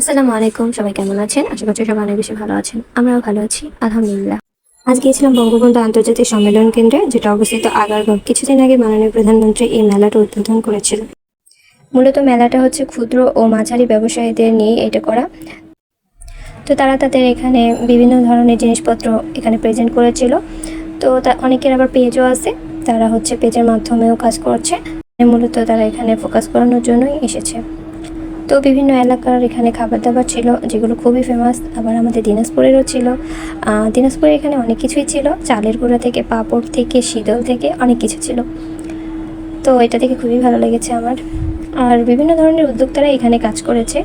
আসসালামু আলাইকুম, সবাই কেমন আছেন? আশা করছি সবাই অনেক বেশি ভালো আছেন। আমরাও ভালো আছি, আলহামদুলিল্লাহ। আজ গিয়েছিলাম বঙ্গবন্ধু আন্তর্জাতিক সম্মেলন কেন্দ্রে, যেটা অবস্থিত আগারগড় কিছুদিন আগে মাননীয় প্রধানমন্ত্রী এই মেলাটা উদ্বোধন করেছিলেন। মূলত মেলাটা হচ্ছে ক্ষুদ্র ও মাঝারি ব্যবসায়ীদের নিয়ে এটা করা। তো তারা তাদের এখানে বিভিন্ন ধরনের জিনিসপত্র এখানে প্রেজেন্ট করেছিল। তো তা, অনেকের আবার পেজও আছে, তারা হচ্ছে পেজের মাধ্যমেও কাজ করছে। মূলত তারা এখানে ফোকাস করানোর জন্যই এসেছে। তো বিভিন্ন এলাকার এখানে খাবার দাবার ছিল, যেগুলো খুবই ফেমাস আবার আমাদের দিনাজপুরেরও ছিল। দিনাজপুরে এখানে অনেক কিছুই ছিল। চালের গুঁড়া থেকে, পাঁপড় থেকে, শীতল থেকে অনেক কিছু ছিল। তো এটা থেকে খুবই ভালো লেগেছে আমার। আর বিভিন্ন ধরনের উদ্যোক্তারা এখানে কাজ করেছে।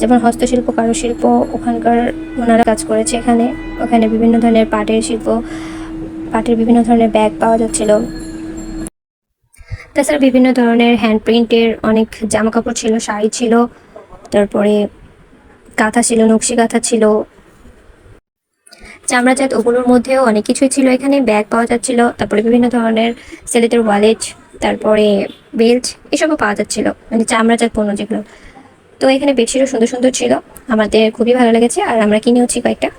যেমন হস্তশিল্প, কারুশিল্প, ওখানকার ওনারা কাজ করেছে এখানে। ওখানে বিভিন্ন ধরনের পাটের শিল্প, পাটের বিভিন্ন ধরনের ব্যাগ পাওয়া যাচ্ছিল। তাছাড়া বিভিন্ন ধরনের হ্যান্ড প্রিন্টের অনেক জামা কাপড় ছিল, শাড়ি ছিল, তারপরে কাঁথা ছিল, নকশি কাঁথা ছিল। চামড়াজাত ওগুলোর মধ্যেও অনেক কিছুই ছিল এখানে ব্যাগ পাওয়া যাচ্ছিল, তারপরে বিভিন্ন ধরনের ছেলেদের ওয়ালেট তারপরে বেল্ট এসবও পাওয়া যাচ্ছিল মানে চামড়াজাত পণ্য যেগুলো। তো এখানে বেডশিটও সুন্দর সুন্দর ছিল, আমাদের খুবই ভালো লেগেছে, আর আমরা কিনেওছি কয়েকটা।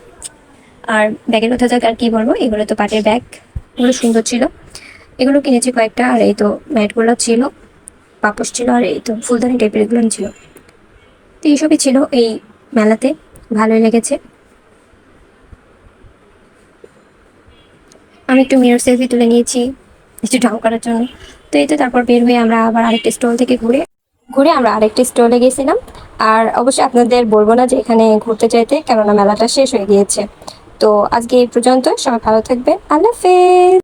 আর ব্যাগের কথা যাক আর কি বলব, এগুলো তো পাটের ব্যাগ এগুলো সুন্দর ছিল। এগুলো কিনেছি কয়েকটা, আর এই তো ম্যাটগুলো ছিল, পাপোশ ছিল, আর এই তো ফুলদানি টাইপের এগুলো ছিল। তো এইসবই ছিল এই মেলাতে, ভালোই লেগেছে। আমি একটু মিরর সেলফি তুলে নিয়েছি, একটু ঢং করার জন্য। তো এই তো তারপর বের হয়ে আমরা আবার আরেকটা স্টল থেকে ঘুরে ঘুরে আমরা আরেকটা স্টলে গেছিলাম আর অবশ্যই আপনাদের বলব না যে এখানে ঘুরতে চাইতে, কেননা মেলাটা শেষ হয়ে গিয়েছে। তো আজকে এই পর্যন্ত সবাই ভালো থাকবেন, আল্লাহ হাফেজ!